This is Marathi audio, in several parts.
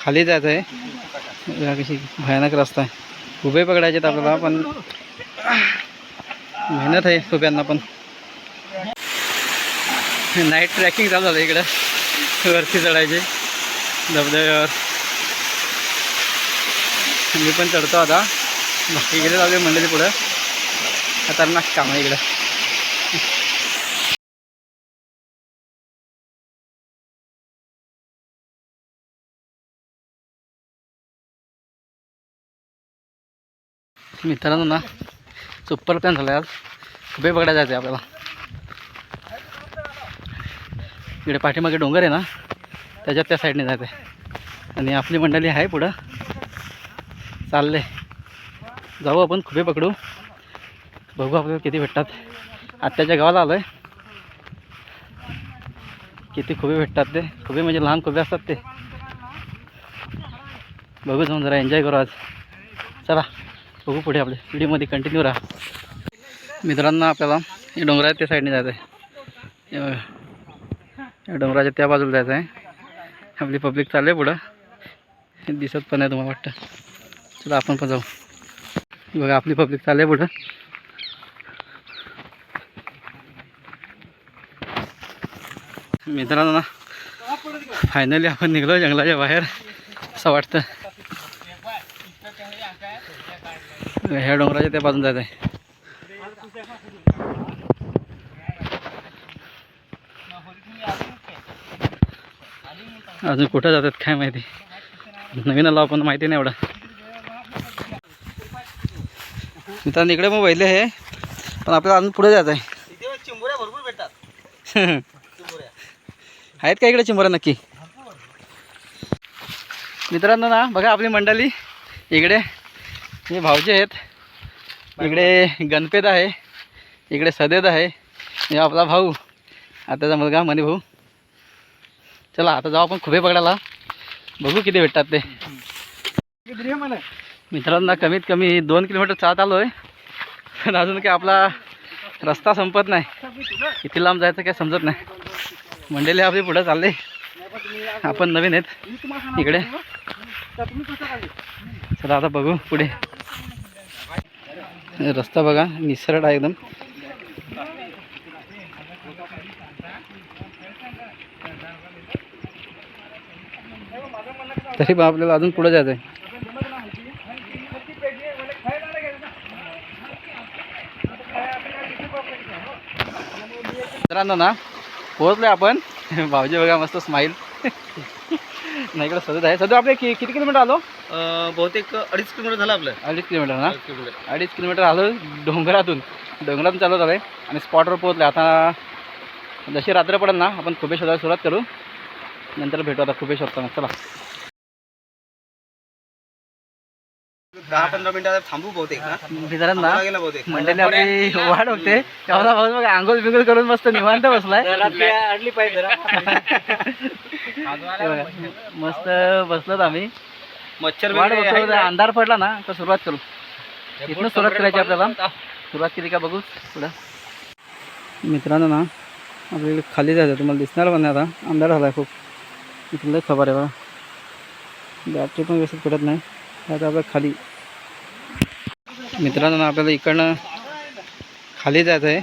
खाली जायचं आहे. कशी भयानक रस्ता आहे. उभे पकडायचे आपल्याला पण मेहनत आहे सोप्यांना पण. नाईट ट्रॅकिंग चालू झालं इकडं. वरती चढायचे. धबधब्यावर. मी पण चढतो आता. बाकी इकडे जाऊ मंडळी पुढं. खतरनाक काम आहे इकडं. मित्रांनो ना सुपर प्लॅन झाला आज. खूपही बघायला जायचं आहे आपल्याला. इकडे पाठीमागे डोंगर आहे ना त्याच्यात त्या साईडने जायचं आहे आणि आपली मंडळी आहे पुढं. चालले जाऊ आपण खुबे पकडू. बघू आपल्याला किती भेटतात. आत्याच्या गावाला आलो आहे किती खुबे भेटतात ते. खुबे म्हणजे लहान खुबे असतात ते. बघू जाऊन जरा एन्जॉय करू आज. चला. बघू पुढे आपल्या व्हिडिओमध्ये कंटिन्यू राहा. मित्रांना आपल्याला हे डोंगराच्या त्या साईडने जायचं आहे हे बघा. या डोंगराच्या त्या बाजूला जायचं आहे आपली पब्लिक चालली आहे पुढं. हे दिसत पण आहे तुम्हाला वाटतं. चला आपण पण जाऊ. बघा आपली पब्लिक चालली आहे पुढं. मित्रांना फायनली आपण निघलो जंगलाच्या बाहेर. असं वाटतं. ह्या डोंगराच्या त्या बाजून जायचं आहे. अजून कुठं जातात काय माहिती? नवीन आलो आपण माहिती नाही एवढं. मित्रांनो इकडे मग पहिले आहे पण आपल्याला अजून पुढे जायचं आहे चिंबोऱ्या भरपूर भेटतात आहेत का इकडे चिंबोऱ्या नक्की? मित्रांनो ना बघा आपली मंडळी इकडे. हे भाऊजी आहेत. इकडे गणपेत आहे. इकडे सदेद आहे. हे आपला भाऊ. आताचा मुलगा मनी भाऊ. चला आता जाऊ आपण खुबे पकडायला. बघू किती भेटतात ते. मित्रांनो कमीत कमी दोन किलोमीटर चालत आलो आहे पण अजून काय आपला रस्ता संपत नाही. किती लांब जायचं काय समजत नाही. मंडळी आपली पुढं चालले. आपण नवीन आहेत. इकडे. चला आता बघू पुढे. रस्ता बघा निसरड आहे एकदम. तरी पण आपल्याला अजून पुढे जायचं आहे मित्रांनो ना पोहोचलो आपण. भाऊजी बघा मस्त स्माईल नाही इकडे सदत आहे. सध्या आपले कि किती किलोमीटर आलो? बहुतेक अडीच किलोमीटर झालं आपलं. अडीच किलोमीटर ना अडीच किलोमीटर. अडीच किलोमीटर आलो डोंगरातून. डोंगरातून चालू झालं आहे आणि स्पॉटवर पोहोचले आता जशी रात्र पडेल ना आपण खुबे शोधायला सुरुवात करू. नंतर भेटू आता खुबे शोधताना. चला. दहा पंधरा मिनिटात थांबू बहुतेक ना? मित्रांना थांबायला गेला बहुतेक. मंडळी आपली वाट बघते. तेवढा भाऊ बघा आंघोळ बिंगोळ करून मस्त निवांत बसलाय. अडली पाहिजे मस्त बसलोत आम्ही. मच्छर वाट वगैरे बघतो अंधार पडला ना तर सुरुवात करू? इथनं सुरुवात करायची आपल्याला. सुरुवात केली का बघू पुढं. मित्रांनो ना आपल्याकडे खाली जायचं तुम्हाला दिसणार पण नाही आता. अंधार झाला आहे खूप इथलं खबर आहे बघा. बॅटरी पण व्यवस्थित पडत नाही. आता आपलं खाली. मित्रांनो आपल्याला इकडनं खाली जायचं आहे.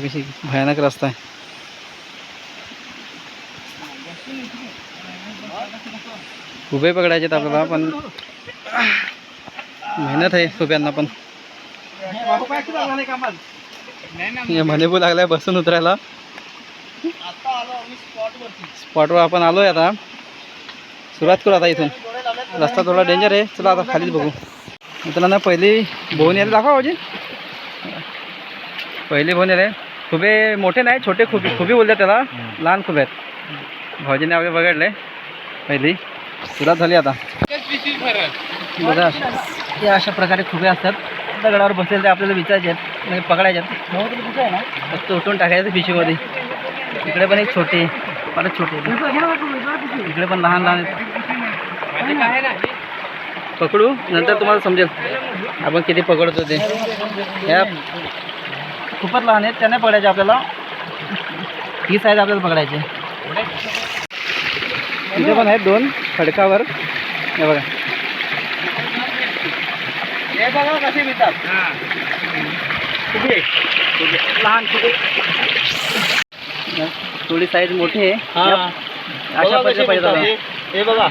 कशी भयानक रस्ता आहे. उभे पकडायचे आपल्याला पण मेहनत आहे उभ्यांना पण. हे लागलाय बसून उतरायला. स्पॉटवर आपण आलोय आता. सुरुवात करू आता इथून. रस्ता थोडा डेंजर आहे. चला आता खालीच बघू. मित्रांनो पहिली भोवणी आली दाखवा भाऊजी. पहिली भोवणी आले खुबे मोठे नाही छोटे खुबी खुबी बोलतात त्याला. लहान खुबे आहेत. भाऊजीने आपले बघडले. पहिली. सुरुवात झाली आता. बघा. अशा प्रकारे खुबे असतात. दगडावर बसेल ते आपल्याला विचारायचे आहेत. म्हणजे पकडायचे आहेत. उठून टाकायचं पिशीमध्ये. इकडे पण एक छोटे. परत छोटे इकडे पण लहान लहान आहेत. पकडू नंतर तुम्हाला समजेल. आपण किती पकडतो ते ह्या खूपच लहान आहेत त्याने पकडायचे आपल्याला. ही साईज आपल्याला पकडायची. इथे पण आहेत दोन खडकावर हे बघा. हे बघा कसे मिळतात. लहान थोडी साईज मोठी आहे. हा. बघा कसे पद्धतीने पाहिजे मिळतात होतं. हे. हे बघा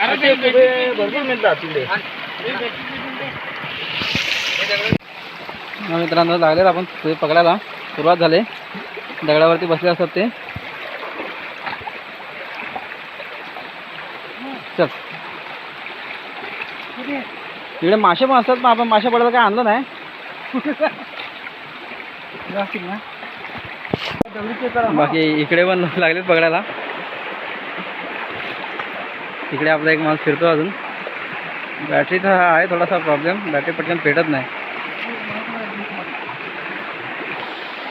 असे कुबे भरपूर मिळतात तिकडे. हा. मित्रांनो लागलेलं आपण ते पकडायला. सुरुवात झाली. दगडावरती बसले असतात ते. चल. इकडे मासे पण असतात पण आपण मासे पडायला काय आणलं नाही. बाकी इकडे पण लागलेत पकडायला. इकडे आपला एक माल फिरतो अजून. बॅटरीचा आहे थोडासा प्रॉब्लेम बॅटरी पटकन पेटत नाही.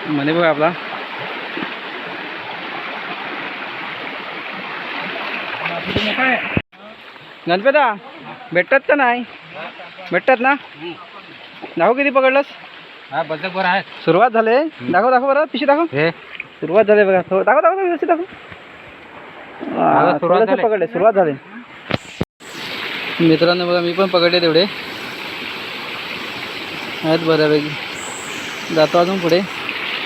म्हणे बघ आपला. गणपता भेटतात का नाही? भेटतात ना? दाखव किती पकडलंस. हा बदक बरं आहे सुरुवात झाली. दाखव दाखव बरं. पिशी दाखव. हे. सुरुवात झाली बघा. थो- दाखव दाखव दाखव. हा, सुरुवात झाली. पकडले सुरुवात झाली. मित्रांनो बघा मी पण पकडले तेवढे. आहेत बऱ्यापैकी. जातो अजून पुढे.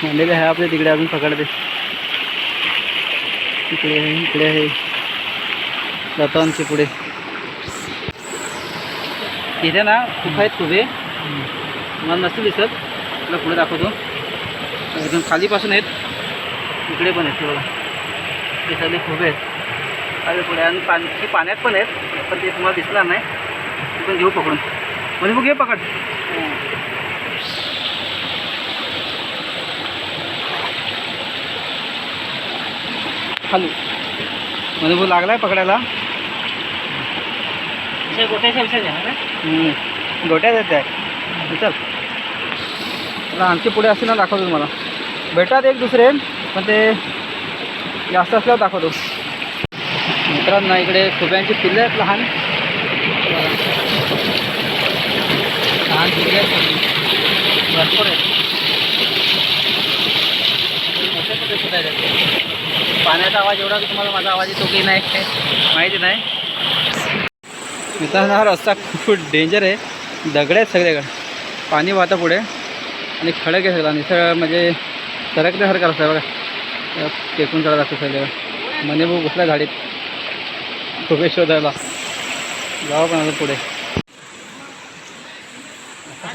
मांडलेले आहे आपले तिकडे अजून पकडते. इकडे आहे इकडे आहे. जातो आणखी पुढे. इथे ना खूप आहेत खुबे मला नसतं दिसत. तुला पुढे दाखवतो. एकदम खालीपासून आहेत. इकडे पण आहेत बघा. ते सगळे खुबे आहेत अरे पुढे आणि पाणी हे पाण्यात पण आहेत पण ते तुम्हाला दिसणार नाही. ते पण घेऊ पकडून. म्हणजे मग घे पकड. खाली. म्हणजे भाऊ लागलाय पकडायला. हम्म. गोट्यात येत आहे. चल आणखी पुढे असतील ना दाखवतो तुम्हाला. भेटतात एक दुसरे पण ते जास्त असल्यावर दाखवतो. मित्रांनो इकडे खुब्यांची पिल्ले आहेत लहान. लहान पिल्ले आहेत. भरपूर आहेत. मोठे मोठे सुद्धा आहेत. पाण्याचा आवाज एवढा की तुम्हाला माझा आवाज येतो की नाही माहिती नाही. मित्रांनो हा रस्ता खूप डेंजर आहे. दगड आहेत सगळ्याकडे. पाणी वाहतं पुढे. आणि खडक आहे सगळा निसर्ग म्हणजे सरकल्यासारखं रस्ता आहे बघा. टेकून चढत असतं सगळं. मने भाऊ बसला गाडीत. खूप शोधायला. जावं पण आता पुढे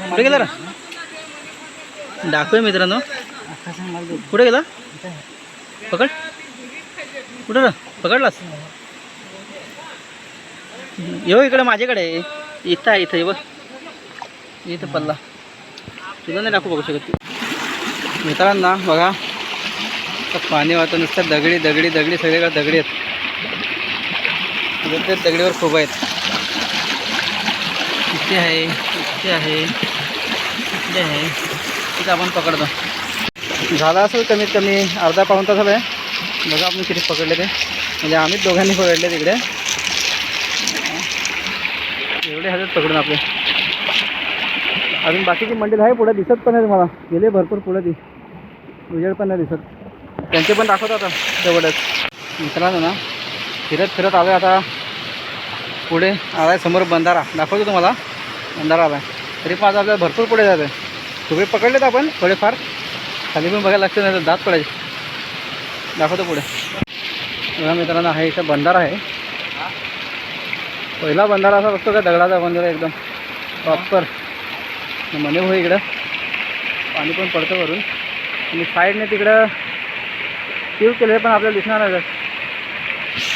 कुठे गेला रा. दाखवूया मित्रांनो. कुठे गेला? पकड. कुठं रा. पकडलास? येऊ इकडे माझ्याकडे. आहे. इथं आहे इथं ये बघ. इथं पल्ला तुला नाही दाखवू बघू शकत. तू मित्रांना बघा. पाणी वाहतं नुसतं दगडी दगडी दगडी सगळीकडे दगडी आहेत. प्रत्येक दगडीवर खूप आहेत. इथे आहे इथे आहे इथे आहे. तिथं आपण पकडतो. झाला असेल कमीत कमी अर्धा पाऊण तास आहे बघा आपण किती पकडले ते. म्हणजे आम्हीच दोघांनी पकडले तिकडे एवढे हजार पकडून आपले. अजून बाकीची मंडळी आहे पुढे दिसत पण नाही तुम्हाला गेले भरपूर पुढे ती. उजेड पण नाही दिसत. त्यांचे पण दाखवतो आता तेवढंच मित्रांनो ना फिरत फिरत आलो आता. पुढे आला आहे समोर बंधारा. दाखवतो तुम्हाला. बंधारा आला आहे तरी पण आता आपल्याला भरपूर पुढे जातं तुम्ही पकडलेत आपण थोडेफार. खाली पण बघायला लागतं नाही दात पडायचे. दाखवतो पुढे. बघा मित्रांनो हा इथं बंधारा आहे. पहिला बंधारा असा असतो का दगडाचा बंधारा एकदम. प्रॉपर. मने हो इकडं. पाणी पण पडतं वरून. आणि साईडने तिकडं क्यू केले पण आपल्याला दिसणार नाही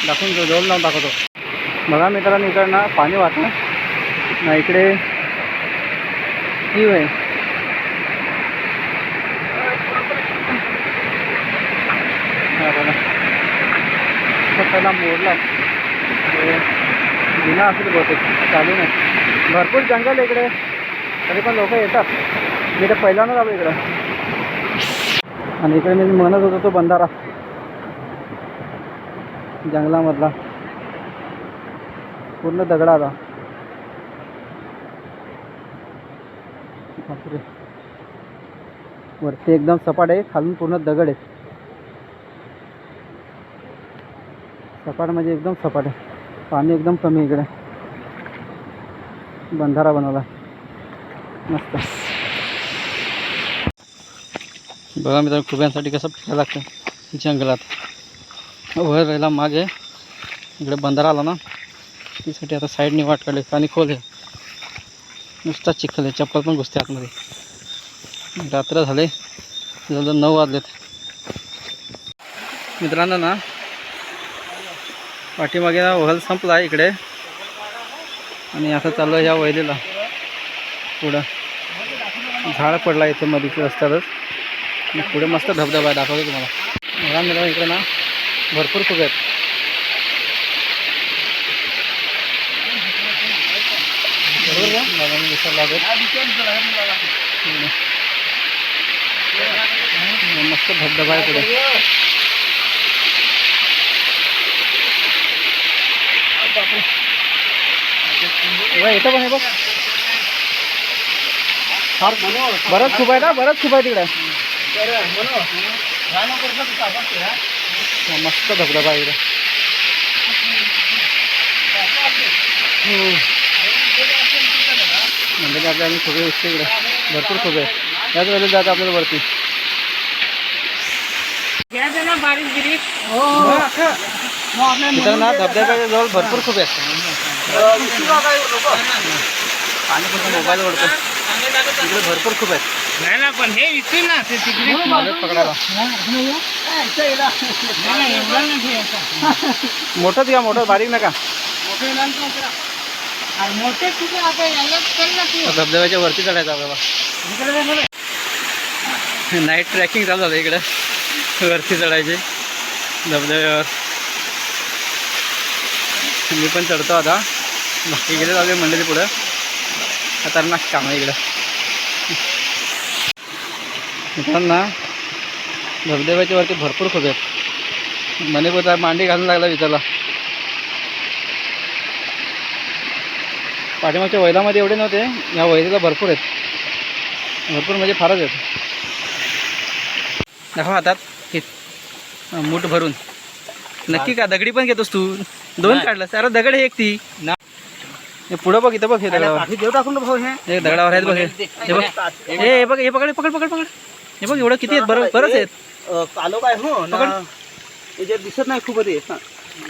दाखवून जो- जवळ लावून दाखवतो. बघा मित्रांनो इकडनं पाणी वाहतं ना इकडे क्यू आहे त्याला पहिला मोडला. विना जुना असेल बहुतेक चालू नाही. भरपूर जंगल आहे इकडे. तरी पण लोक येतात. मी तर पहिल्यांदाच आलो इकडं. आणि इकडे मी म्हणत होतो तो बंधारा. जंगलामधला. पूर्ण दगडाचा बापरे. वरती एकदम सपाट आहे खालून पूर्ण दगड आहे. सपाट म्हणजे एकदम सपाट आहे. पाणी एकदम कमी इकडे. बंधारा बनवला. मस्त. बघा मित्रांनो खुब्यांसाठी कसं फिरायला लागतं? जंगलात. हो, वर राहिला मागे. इकडे बंधारा आला ना. त्यासाठी आता साईडने वाट काढली. पाणी खोल आहे नुसता चिखल आहे. चप्पल पण घुसते आतमध्ये. रात्र झाले. जवळजवळ नऊ वाजलेत. मित्रांनो ना पाठीमागे ना वहल संपला आहे इकडे. आणि आता चाललो आहे या वैलीला पुढं. झाड पडला इथे मध्ये रस्त्यातच. पुढे मस्त धबधबा आहे. दाखवतो तुम्हाला. मित्रांनो इकडे ना. भरपूर लागत मस्त धबधबा आहे पुढे. पण बघ. फार बरंच खूप आहे ना? बरंच खूप आहे तिकडे. मस्त धबधबा आहे इकडे. म्हणजे आपल्या आम्ही खूप दिसते इकडे. भरपूर खूप आहे. याच वेळेला जात आपल्याला वरती. मित्रांनो धबधब्याच्या जवळ भरपूर खूप आहेत. पण मोबाईल ओढतो इकडे भरपूर खूप आहेत. नाही ना पण हे इथून ना ते तिकडे. मोठंच घ्या मोठं बारीक नका. मोठे आता धबधब्याच्या वरती चढायचं आपल्याला. इकडे मला. नाईट ट्रॅकिंग चालू झालं इकडे. वरती चढायचे. धबधब्यावर. मी पण चढतो आता. बाकी गेले जाऊ मंडळी पुढं. खतरनाक काम आहे इकडं. मित्रांना धबधब्याच्या वरती भरपूर खूप आहेत. म्हणे पोता मांडी घालून लागला विचारला पाठीमागच्या वैलामध्ये एवढे नव्हते या वैलीला भरपूर आहेत. भरपूर म्हणजे फारच आहेत. दाखवा हातात हे मूठ भरून. नक्की का? दगडी पण घेतोस तू? दोन काढलं अरे दगड एक ती. हे पुढं बघ इथं बघ हे दगडावर. देव टाकून भाऊ हे. दगडावर आहेत बघ हे. बघ. हे बघ हे पकड पकड पकड पकड. हे बघ एवढं किती आहेत? बरं बरंच आहेत. कालो काय हो ना. पकड. याच्यात दिसत नाही खूप ते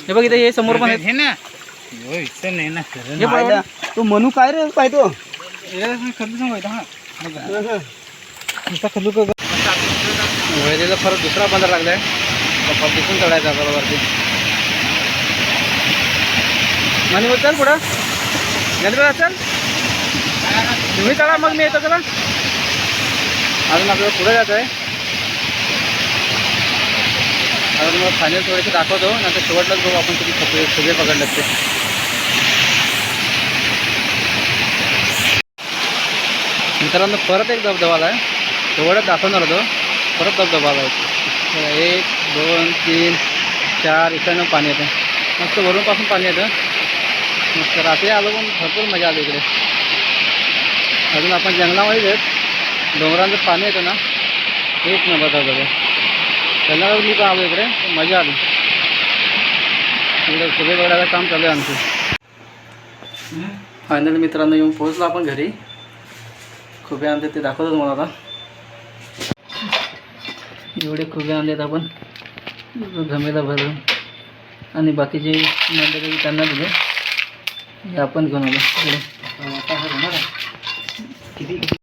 हे बघ इथे हे समोर पण आहेत. हे ना. हो, इथं नाही ना खरं हे पाहिलं. तो मनू काय रे पाहिजे वैरीला फरक दुसरा बंदर लागलाय. तिथून चढायचा आणि मग चल पुढं. गणपती चल. तुम्ही चला मग मी येतो चला अजून आपल्याला पुढे जायचं आहे अजून मग फायनल थोडेसे दाखवतो नंतर शेवटलाच बघू आपण किती फुगे फुगे पकडलं ते. मित्रांनो परत एक धबधबाला आहे तेवढंच दाखवणार होतो. परत धबधबाला आहे एक दोन तीन चार इकडनं पाणी येतं. मस्त वरूनपासून पाणी येतं. मस्त रात्री आलो पण भरपूर मजा आली इकडे. अजून आपण जंगलामध्येच आहेत. डोंगरांचं पाणी येतं ना एक नंबर धबधबा त्यांना मी पण आलो इकडे मजा आली. इकडे फुले बघायला काम चालू आहे आमचं. फायनल मित्रांनो येऊन पोहोचलो आपण घरी. खुबे आणले ते दाखवतो तुम्हाला आता. एवढे खुबे आणलेत आपण. घमेला भरून. आणि बाकीचे मंडळी त्यांना दिले. हे आपण घेऊन आलो. हा. किती